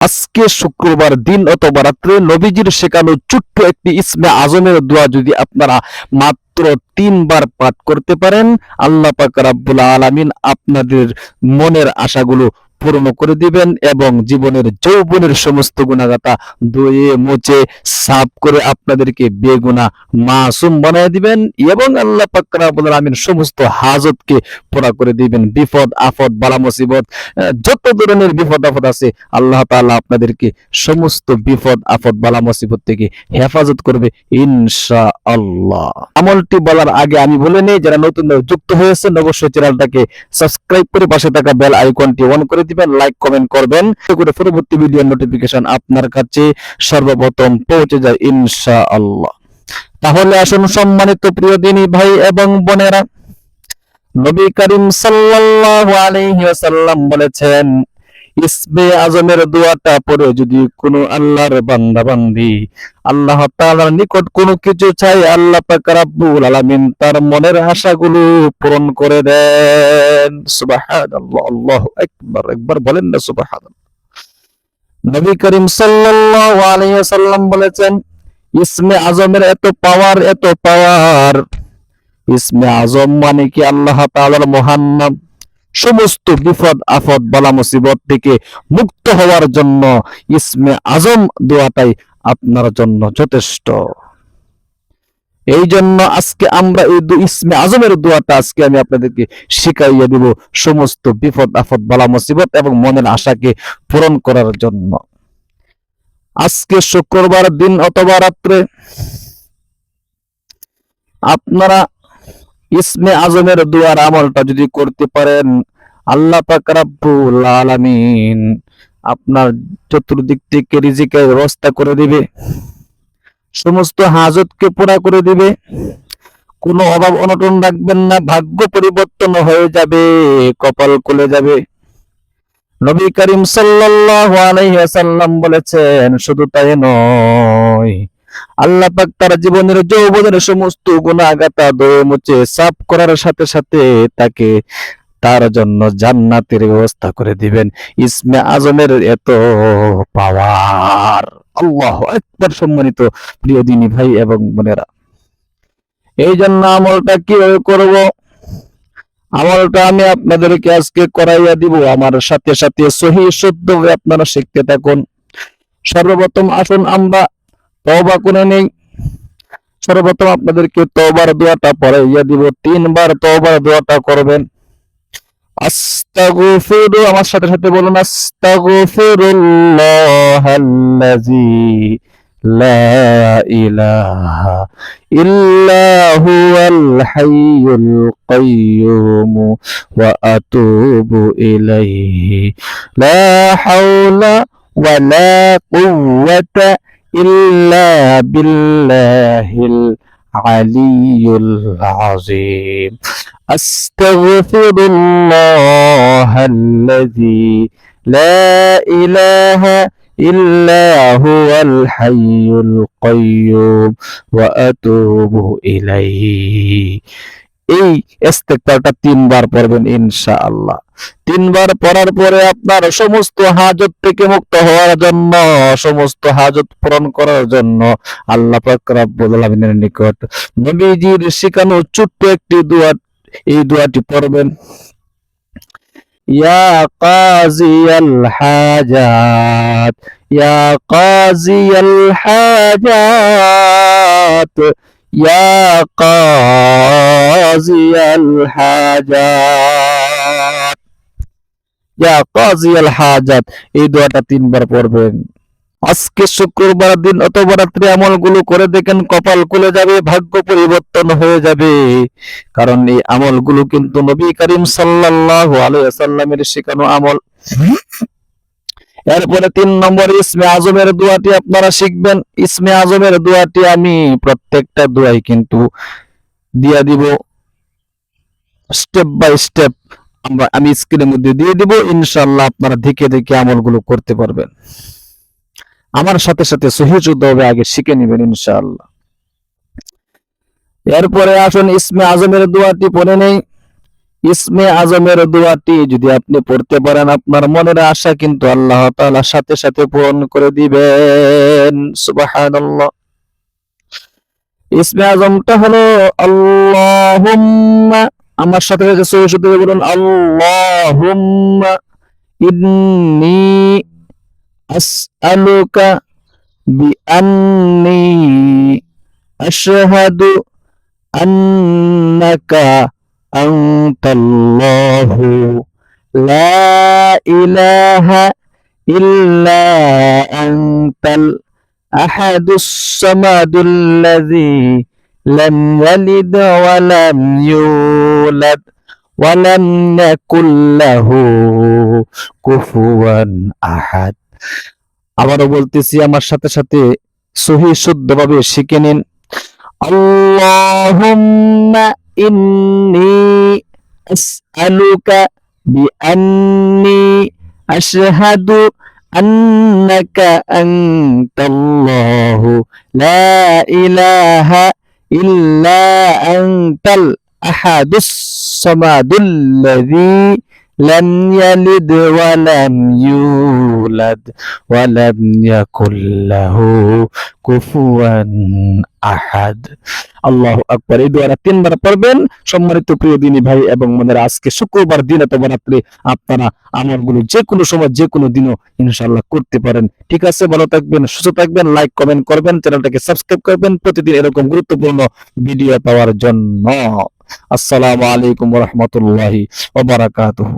আজকে শুক্রবার দিন অথবা রাত্রে নবীজির শেখানো ছোট্ট একটি ইসমে আজমের দোয়া যদি আপনারা মাত্র তিনবার পাঠ করতে পারেন, আল্লাহ পাক রাব্বুল আলামিন আপনাদের মনের আশাগুলো পূর্ণ করে দিবেন এবং জীবনের যৌবনের সমস্ত গুণাগাতা ধুয়ে মুছে, সাফ করে আপনাদেরকে বেগুনা মাসুম বানিয়ে দিবেন এবং আল্লাহ পাক রাব্বুল আলামিন সমস্ত হাজতকে পুরা করে দিবেন। বিপদ আপদ বালা মুসিবত যত ধরনের বিপদ আপদ আছে, আল্লাহ তাআলা আপনাদেরকে সমস্ত বিপদ আপদ বালা মুসিবত থেকে হেফাজত করবে ইনশা আল্লাহ আমলটি বলার আগে আমি বলে নেই, যারা নতুন যুক্ত হয়েছেন, অবশ্যই চ্যানেলটাকে সাবস্ক্রাইব করে পাশে থাকা বেল আইকনটি অন করে দিবেন লাইক কমেন্ট করবেন। করে পরবর্তী ভিডিও নোটিফিকেশন আপনার কাছে সর্বপ্রথম পৌঁছে যায় ইনশা আল্লাহ তাহলে আসুন সম্মানিত প্রিয় দিনী ভাই এবং বোনেরা। নবী করিম সাল্লাল্লাহু আলাইহি ওয়াসাল্লাম বলেছেন ইসবে আজমের দোয়াটা পড়ে যদি কোনো আল্লাহর বান্দা বান্দি, আল্লাহ তাআলার নিকট কোনো কিছু চাই, আল্লাহ পাক রাব্বুল আলামিন তার মনের আশাগুলো পূরণ করে দেন। সুবহানাল্লাহ, আল্লাহু আকবার, একবার বলেন না সুবহানাল্লাহ। নবী করিম সাল্লাল্লাহু আলাইহি ওয়াসাল্লাম বলেছেন, ইসমে আজমের এত পাওয়ার এত পাওয়ার ইসমে আজম মানে কি আল্লাহ তাআলার মহান নাম? সমস্ত বিপদ আফদ বালা মুসিবত থেকে মুক্ত হওয়ার জন্য ইসমে আজম দোয়াটাই আপনার জন্য যথেষ্ট। এই জন্য আজকে আমরা এই ইসমে আজমের দোয়াটা আজকে আমি আপনাদেরকে শিখাইয়া দিব সমস্ত বিপদ আফদ বালা মুসিবত এবং মনের আশাকে পূরণ করার জন্য। আজকে শুক্রবার দিন অথবা রাত্রে আপনারা ইসমে আজমের দোয়ার আমলটা যদি করতে পারেন, আল্লাহ পাক রাব্বুল আপনার চতুর্দিক থেকে রিজিকের ব্যবস্থা করে দিবে, সমস্ত হাজতকে পুরা করে দিবে, কোনো অভাব অনটন রাখবেন না, ভাগ্য পরিবর্তন হয়ে যাবে, কপাল খুলে যাবে। নবী করিম সাল্লাল্লাহু আলাইহি ওয়াসাল্লাম বলেছেন, শুধু তাই নয় আল্লাহ পাক তার জীবনের যৌবনের সমস্ত গুণাগাতা দয়ে মুছে সাফ করার সাথে সাথে তাকে তার জন্য জান্নাতের ব্যবস্থা করে দিবেন। ইসমে আজমের এত পাওয়ার। আল্লাহ একবার সম্মানিত প্রিয় দিনী ভাই এবং বোনেরা। এই জন্য আমলটা কীভাবে করব? আমলটা আমি আপনাদেরকে আজকে করাইয়া দিব। আমার সাথে সাথে সহি শুদ্ধ আপনারা শিখতে থাকুন। সর্বপ্রথম আসুন আমরা তওবা করে নেই। সর্বপ্রথম আপনাদেরকে তওবার দোয়াটা পড়াইয়া দিব। তিনবার তওবার দোয়াটা করবেন। আমার সাথে সাথে বলুন, আস্তাগফিরুল্লাহাল্লাযী লা লা إلا بالله العلي العظيم. أستغفر الله الذي لا إله إلا هو الحي القيوم وأتوب إليه. এই ইস্তেগফারটা তিনবার পড়বেন ইনশাআল্লাহ। তিনবার পড়ার পরে আপনার সমস্ত হাজত থেকে মুক্ত হওয়ার জন্য, সমস্ত হাজত পূরণ করার জন্য আল্লাহ পাক রব্বুল আলামিনের নিকট নবীজির শেখানো ছোট্ট একটি দোয়া, এই দোয়াটি পড়বেন। ইয়া কাজিয়াল হাজাত, ইয়া কাজিয়াল হাজাত ইয়া কাজিয়াল হাজাত ইয়া কাজিয়াল হাজাত এই দোয়াটা তিনবার পড়বেন। আজকে শুক্রবার দিন অথবা রাত্রে আমলগুলো করে দেখেন কপাল খুলে যাবে, ভাগ্য পরিবর্তন হয়ে যাবে। কারণ এই আমলগুলো কিন্তু নবী করিম সাল্লাল্লাহু আলাইহি ওয়াসাল্লামের শেখানো আমল। এরপরে তিন নম্বর, ইসমে আজমের দোয়াটি আপনারা শিখবেন। ইসমে আজমের দোয়াটি আমি প্রত্যেকটা দোয়াই কিন্তু দিয়া দিব। স্টেপ বাই স্টেপ আমরা, আমি স্ক্রিনের মধ্যে দিয়ে দিব। ইনশাআল্লাহ আপনারা দেখে দেখে আমলগুলো করতে পারবেন। আমার সাথে সাথে সহিযুদ্ধ হবে, আগে শিখে নেবেন ইনশাআল্লাহ। এরপরে আসুন, ইসমে আজমের দোয়াটি পড়ে নেই। ইসমে আজমের দোয়াটি যদি আপনি পড়তে পারেন, আপনার মনের আশা কিন্তু আল্লাহ তাআলা সাথে সাথে পূরণ করে দিবেন। সুবহানাল্লাহ। ইসমে আজমটা হলো, আল্লাহুম্মা আমার সাথে সাথে বলুন, আল্লাহুম্মা ইন্নী আসআলুকা আশহাদু আন্নাকা আনতাল্লাহু লা ইলাহা ইল্লা আনতাল আহাদুস সামাদুল্লাযী لم يلد ولم يولد ولم يكن له কুফুয়ান আহাদ আবারও বলতেছি আমার সাথে সাথে সহি শুদ্ধভাবে শিখে নিন আল্লাহুম্মা ইন্নী আসআলুকা বিআন্নী আশহাদু আন্নাকা আনতাল্লাহু লা ইলাহা ইল্লা আনতাল আহাদুস সামাদুল্লাযী لم يلد ولم يولد ولم يكن له كفوا আহাদ আল্লাহ আকবার এই দোয়াটা তিনবার পড়বেন সম্মানিত প্রিয় দিনী ভাই এবং মনের আজকে শুক্রবার দিন অথবা রাত্রে আপনারা আমলগুলো যে কোনো সময় যে কোনো দিনও ইনশাআল্লাহ করতে পারেন ঠিক আছে ভালো থাকবেন সুস্থ থাকবেন লাইক কমেন্ট করবেন চ্যানেলটাকে সাবস্ক্রাইব করবেন প্রতিদিন এরকম গুরুত্বপূর্ণ ভিডিও পাওয়ার জন্য আসসালামু আলাইকুম ওয়া রাহমাতুল্লাহি ওয়া বারাকাতুহু